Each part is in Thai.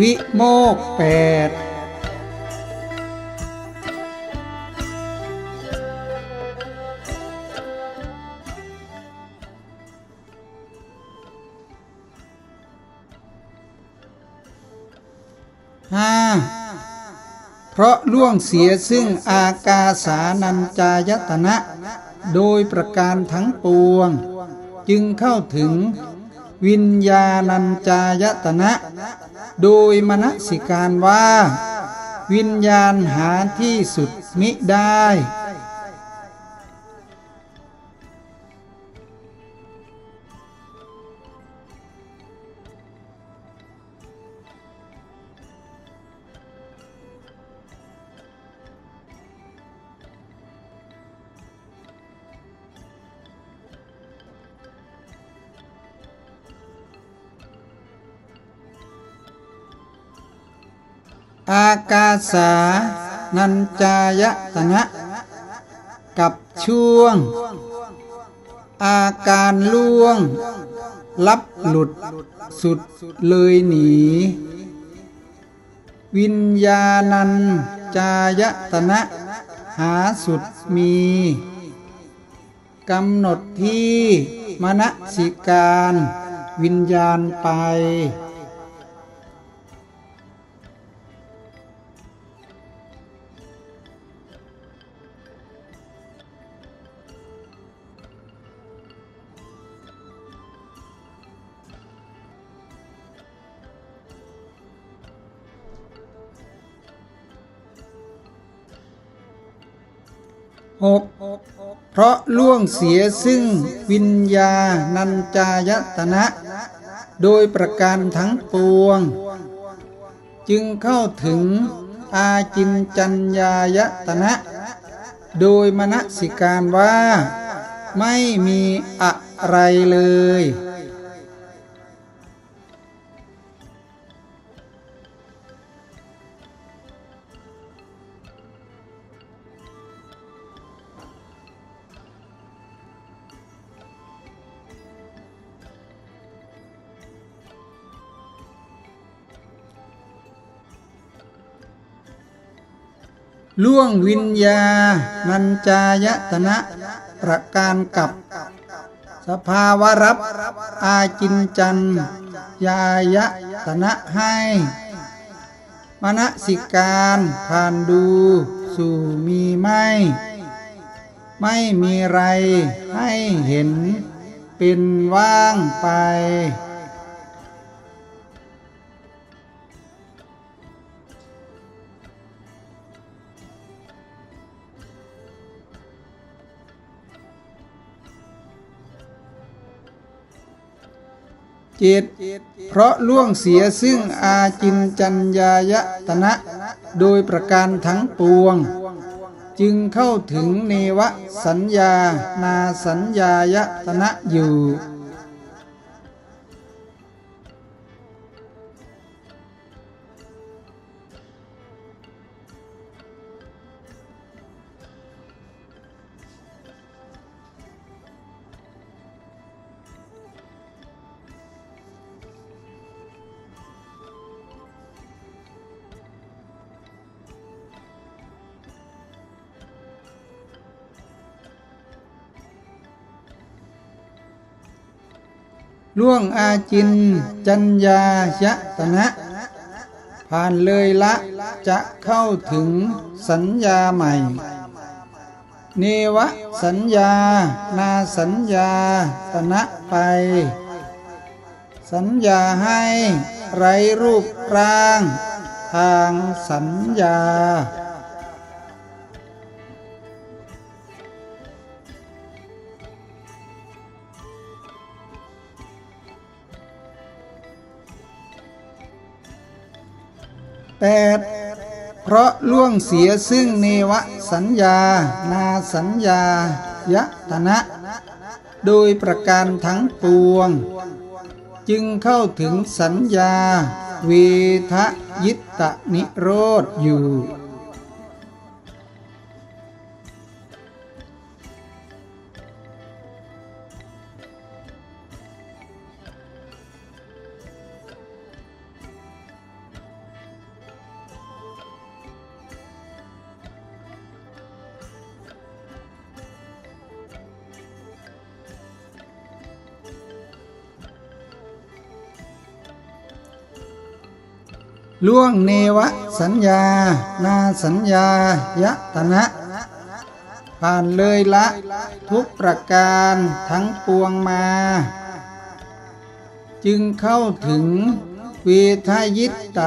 วิโมกแปดห้าเพราะล่วงเสียซึ่งอากาสานัญจายตนะ โดยประการทั้งปวง จึงเข้าถึงวิญญาณัญจายตนะ โดยมนสิการว่า วิญญาณหาที่สุดมิได้ อากาสา นัญจายตนะกับช่วง อาการล่วง ลับหลุดสุดเลยหนี วิญญาณัญจายตนะ หาสุดมีกำหนดที่มณสิการ วิญญาณไป 6. เพราะล่วงเสียซึ่งวิญญาณัญจายตนะ โดยประการทั้งปวง จึงเข้าถึงอาจินจัญญายตนะ โดยมณสิการว่า ไม่มีอะไรเลย ล่วงวิญญาณัญจายตนะ ประการกับ สภาวรับ อาจินจันยายตนะให้มณสิการผ่านดูสู่มีไม่ ไม่มีไรให้เห็นเป็นว่างไป จิต เพราะล่วงเสียซึ่งอาจินจัญญายตนะ โดยประการทั้งปวง จึงเข้าถึงเนวสัญญา นาสัญญายตนะอยู่ ล่วงอาจิน จัญญายตนะผ่านเลยละจะเข้าถึงสัญญาใหม่ เนวสัญญา นาสัญญาตนะไป สัญญาให้ไรรูปร่าง ทางสัญญา 8. เพราะล่วงเสียซึ่งเนวสัญญา นาสัญญายตนะ โดยประการทั้งปวง จึงเข้าถึงสัญญาเวทยิตะนิโรธอยู่ ล่วงเนวสัญญา นาสัญญายตนะ ผ่านเลยละ ทุกประการทั้งปวงมา จึงเข้าถึงเวทยิตต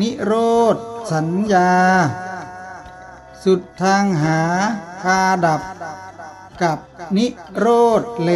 นิโรธ สัญญา สุดทางหาพาดับกับนิโรธเล